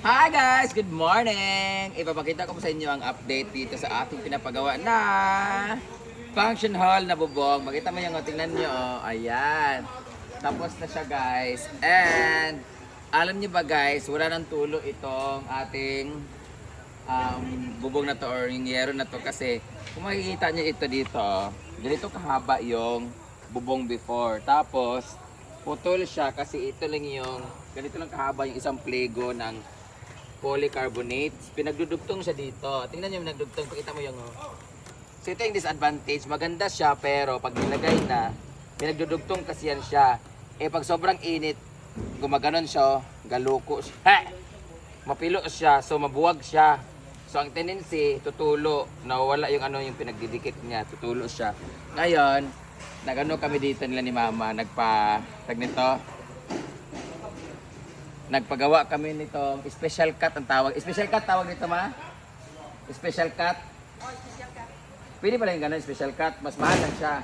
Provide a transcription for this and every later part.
Hi guys! Good morning! Ipapakita ko sa inyo ang update dito sa ating pinapagawa na function hall na bubong. Makita mo yung oh, tingnan nyo. oh. Ayan. Tapos na siya guys. And alam niyo ba guys, wala nang tulo itong ating um, bubong na to or yung yero na to kasi kung makikita niyo ito dito, ganito kahaba yung bubong before. Tapos putol siya kasi ito lang yung ganito lang kahaba yung isang plego ng polycarbonate. Pinagdudugtong siya dito. Tingnan niyo nagdugtong. Pakita mo yung oh. So ito yung disadvantage. Maganda siya pero pag nilagay na, pinagdudugtong kasi yan siya. Eh pag sobrang init, gumaganon siya, oh. galuko siya. Ha! Mapilo siya, so mabuwag siya. So ang tendency, tutulo, nawala yung ano yung pinagdidikit niya, tutulo siya. Ngayon, nagano kami dito nila ni mama, nagpa, tag nito, nagpagawa kami nitong special cut ang tawag. Special cut tawag nito ma? Special cut? Pwede pala yung ganun, special cut. Mas mahal lang siya.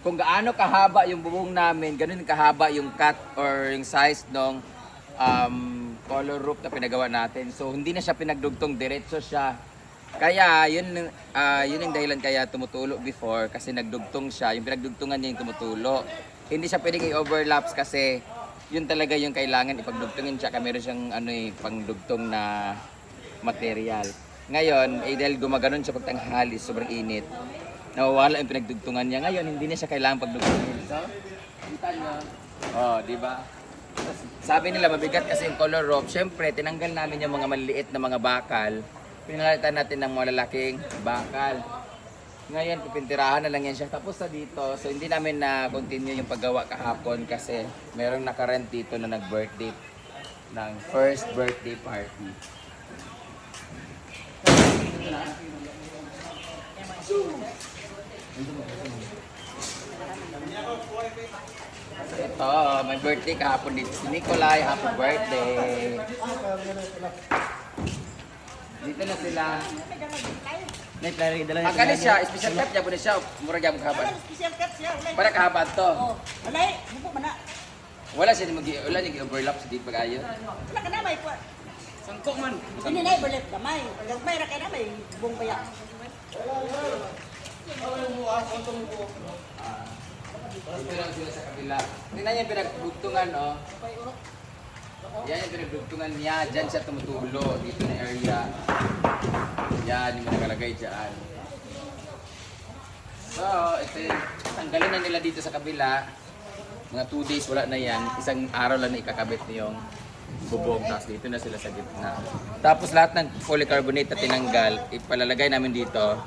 Kung gaano kahaba yung bubong namin, ganun kahaba yung cut or yung size ng um, color roof na pinagawa natin. So hindi na siya pinagdugtong, diretso siya. Kaya yun, ah, yun yung dahilan kaya tumutulo before kasi nagdugtong siya. Yung pinagdugtungan niya yung tumutulo. Hindi siya pwedeng i-overlaps kasi yun talaga yung kailangan ipagdugtungin siya. Meron siyang ano, eh, pangdugtong na material. Ngayon, eh, dahil gumaganon siya pag tanghali, sobrang init. Nawawala yung pinagdugtungan niya. Ngayon, hindi na siya kailangan pagdugtungin. So, kita nyo. Oh, di ba? Sabi nila mabigat kasi yung color rope. Siyempre, tinanggal namin yung mga maliliit na mga bakal. Pinalitan natin ng malalaking bakal. Ngayon, pipintirahan na lang yan siya. Tapos sa dito, so hindi namin na continue yung paggawa kahapon kasi merong nakarent dito na nag-birthday ng first birthday party. Ito, may birthday kahapon dito si Nikolai. Happy birthday! Dito na sila. Nay, plari, dala Ang kani siya, special cut niya po siya. Murag yung kahaba. Special cut siya. Wala. Para kahaba to. Oh, wala. Bubo man na. Wala siya mag wala niya overlap sa di pag-ayo. Wala ka na may kwa. Sangkok man. Hindi na ibalit kamay. Pag may ra ka na may bubong paya. Dito lang sila sa kabila. Tingnan niya yung pinagdugtungan, oh. Yan yung pinagdugtungan niya. Diyan siya tumutulo. Dito na area. Yan yung nakalagay dyan. So, ito yung tanggalin na nila dito sa kabila. Mga 2 days wala na yan. Isang araw lang na ikakabit niyong bubong. Tapos dito na sila sa gitna. Tapos lahat ng polycarbonate na tinanggal, ipalalagay namin. Dito.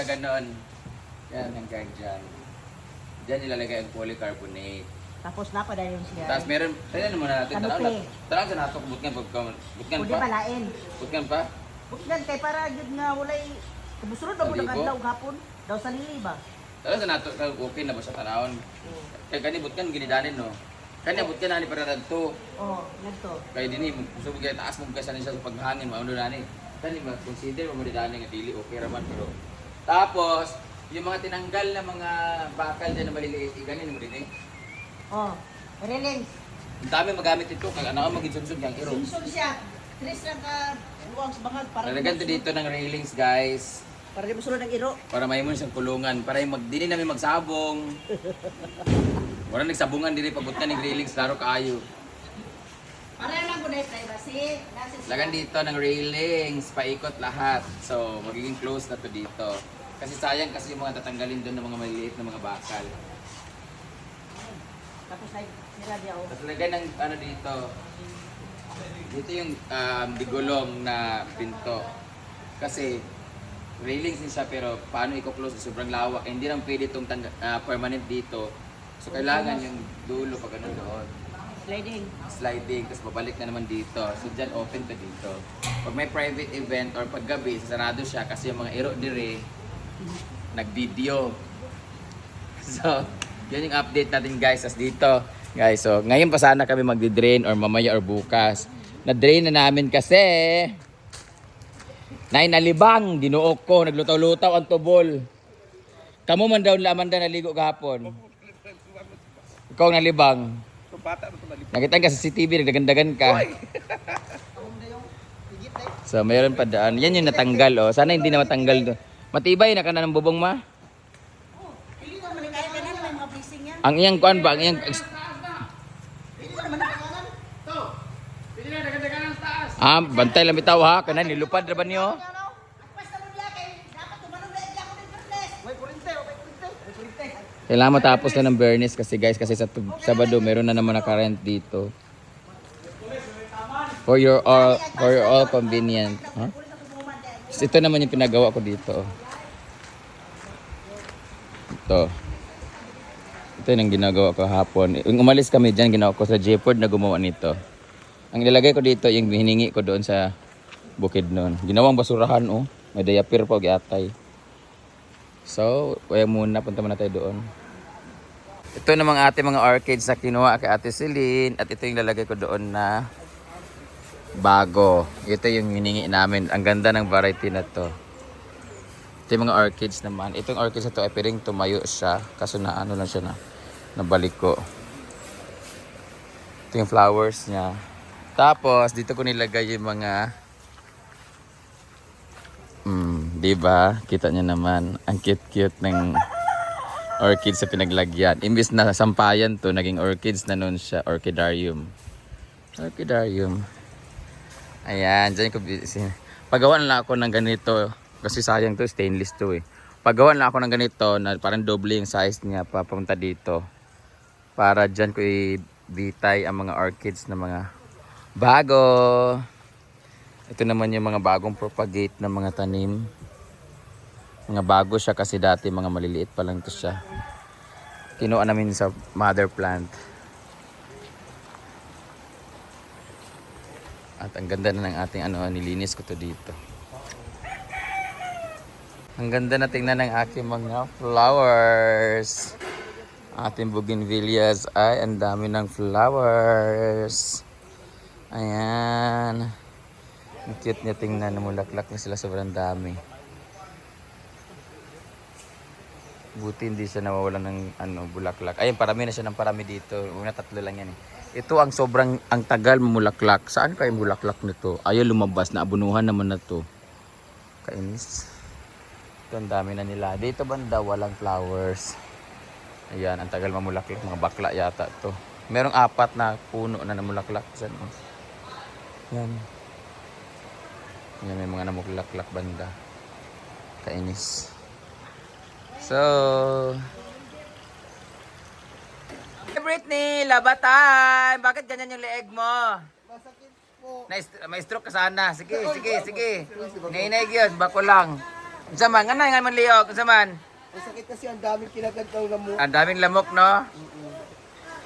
Dito igaganon. Yan hanggang dyan. Diyan ilalagay ang polycarbonate. Tapos na pa dahil siya. Tapos meron, tingnan muna natin. Ano Tanaw na. eh? Tanaw sa natok, butkan pa. Butkan Pwede pa? palain. Butkan pa? Buklan kay para jud nga walay Kumusunod na mo ng adlaw gapon. Daw sa lili ba? Tanaw sa natok, okay na ba sa tanawon? Kaya kani butkan ginidanin no. Kanya butkan na ni para dadto. Oh, nagto. Kaya gusto mo kaya taas mo kasan siya sa paghangin mauno na ni. Kani ma consider mo didani nga dili okay raman pero. Tapos yung mga tinanggal na mga bakal dyan na maliliit, iganin mo din eh. Oh, relings. Ang dami magamit ito, kag ano ka magigsunsod yung iro. Sunsod siya. Tres lang ka luwang sa bangag para Lalagyan to dito ng railings guys. Para di mo sunod ang iro. para may mo siyang kulungan para yung mag dili namin magsabong wala nagsabungan dili pabutkan ng railings laro kaayo Para lang ko na privacy. Lagan dito ng railings paikot lahat so magiging close na to dito kasi sayang kasi yung mga tatanggalin doon ng mga maliliit na mga bakal Tapos na sira dia oh. tapos lagay ng ano dito dito yung um, digulong na pinto kasi railings din siya pero paano i-close sobrang lawak Eh, hindi lang pwede itong ah, permanent dito so kailangan yung dulo pag ano doon Sliding. sliding, tapos babalik na naman dito. So dyan open to dito. Pag may private event or pag gabi, sarado siya kasi yung mga iro dire nag-video. So, yun yung update natin guys. As dito, guys, so ngayon pa sana kami magdi-drain or mamaya or bukas. Na-drain na namin kasi Nay nalibang, dinuok ko, naglutaw-lutaw ang tubol. Kamu man daw Amanda naligo kahapon. Ikaw ang nalibang. Nakita ka sa CCTV, nagdagandagan ka. So, mayroon pa daan. Yan yung natanggal, oh. Sana hindi na matanggal doon. Matibay na ka na ng bubong ma. Hindi ko naman kaya ganun may mga blessing. Ang iyang kuan ba? Ang iyang... Hindi ko naman nakakanan. Ah, bantay lang bitaw ha. Kanan, nilupad na ba niyo? Na oh. Kailangan matapos na ng Bernis kasi guys, kasi sa Sabado meron na naman naka-rent dito. For your all, for your all convenient. Huh? Ito naman yung pinagawa ko dito. Ito. Ito yung ginagawa ko hapon. Yung umalis kami dyan, ginawa ko sa Jepord na gumawa nito. Ang nilagay ko dito, yung hiningi ko doon sa bukid noon. Ginawang basurahan, oh. May diaper pa, giatay. So, kaya muna, punta muna tayo doon. Ito namang ating mga orchids na kinuha kay Ate Celine. At ito yung lalagay ko doon na bago. Ito yung hiningi namin. Ang ganda ng variety na to. Ito yung mga orchids naman. Itong orchids na to ay piring tumayo siya. Kaso na ano lang siya na nabalik ko. Ito yung flowers niya. Tapos, dito ko nilagay yung mga Mm, 'di ba? Kita niyo naman ang cute-cute ng orchids sa pinaglagyan. Imbis na sampayan to, naging orchids na noon siya, orchidarium. Orchidarium. Ayan, dyan ko busy. Pagawan lang ako ng ganito kasi sayang to, stainless to eh. Pagawan lang ako ng ganito na parang doble yung size niya papunta dito. Para dyan ko i-bitay ang mga orchids na mga bago. Ito naman yung mga bagong propagate na mga tanim. Mga bago siya kasi dati mga maliliit pa lang to siya. Kinuha namin sa mother plant. At ang ganda na ng ating ano, nilinis ko to dito. Ang ganda na tingnan ng aking mga flowers. Ating bougainvilleas ay ang dami ng flowers. Ayan. Ang cute niya tingnan, namulaklak na sila sobrang dami. Buti hindi siya nawawalan ng ano, bulaklak. Ayun, parami na siya ng parami dito. Una tatlo lang yan eh. Ito ang sobrang, ang tagal mamulaklak. Saan kayo bulaklak nito? Ayaw lumabas, naabunuhan naman na to. Kainis. Ito ang dami na nila. Dito banda, walang flowers. Ayan, ang tagal mamulaklak. Mga bakla yata to. Merong apat na puno na namulaklak. Saan? oh? Yan. Yan, may mga namulaklak banda. Kainis. So, Hey Britney, laba time! Bakit ganyan yung leeg mo? Masakit po. Na may stroke ka sana. Sige, sige, sige. Nainay yun, bako lang. Unsa man, nga nga man liog, unsa man? Masakit kasi ang daming kinagantaw na mo. Ang daming lamok, no?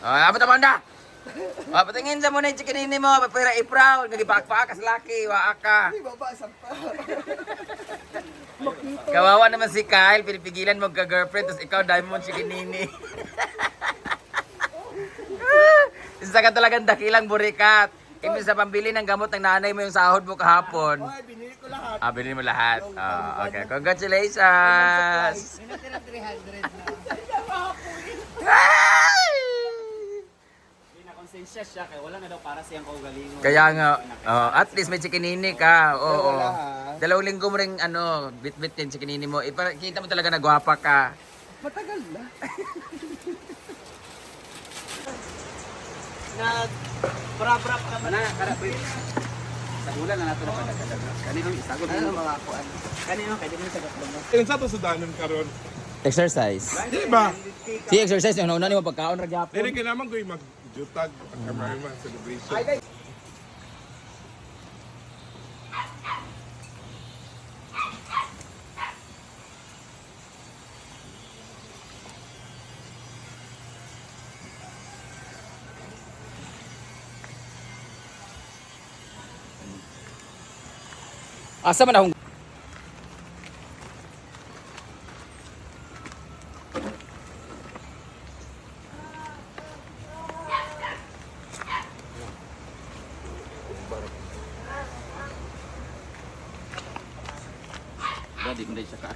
Oh, abot mo na. Oh, patingin sa muna yung chikinini mo, papira ipraw, nagipakpakas laki, waa ka. Ay, baba, sampa. Kawawa naman si Kyle, pinipigilan mo ka-girlfriend, tapos ikaw dahil mo chikinini. Isa ka talagang dakilang burikat. Imbis sa pambili ng gamot ng nanay mo yung sahod mo kahapon. Ay, ko lahat. Ah, bilhin mo lahat. Ah, okay. Congratulations! Minatira 300 na. Ay! Nakonsensya siya kaya wala na daw para siyang kaugalingon. Kaya nga, oh, at least may chikinini ka. Oo. Wala, ha? Dalawang linggo mo rin ano, bit-bit yung chikinini mo. Ipa, kita mo talaga na gwapa ka. Matagal na. Nag brap-brap ka man na kada Sa bulan na nato na padagdag. Kanino isagol Ano mo. mga kuan? Kanino kay di mo sa gatlo mo. Ayun sa to sudanan karon. Exercise. Di ba? Si exercise yung nauna ni mo pagkaon ra gyapon. Dili ka naman ko magjutag pagkamarima celebration. Asa man akong Dadi mo sa.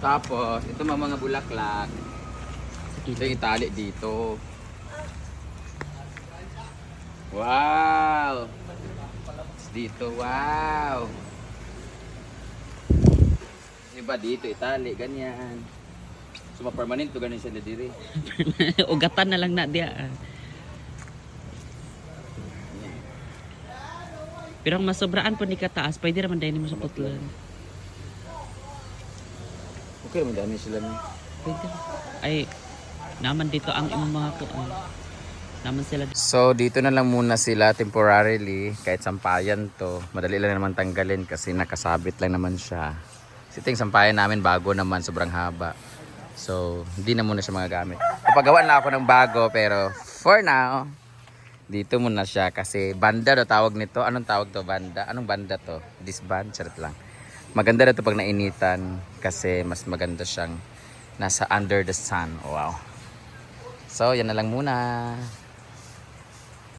Tapos, ito mga mga bulaklak. Ito yung itali dito. Wow! Dito, wow! Iba dito, itali, ganyan. So, permanent to ganun siya na diri. Ugatan na lang na dia. ah. Pero ang masobraan po ni kataas, pwede naman dahil ni masukotlan. Okay, madami sila na. Pwede. Ay, naman dito ang mga kuan. Naman sila So, dito na lang muna sila temporarily. Kahit sampayan to. Madali lang naman tanggalin kasi nakasabit lang naman siya. Kasi yung sampayan namin bago naman, sobrang haba. So, hindi na muna siya magagamit. Papagawa na ako ng bago pero for now, dito muna siya kasi banda do tawag nito. Anong tawag to banda? Anong banda to? Disband? Charot lang. Maganda na to pag nainitan kasi mas maganda siyang nasa under the sun. Wow. So, yan na lang muna.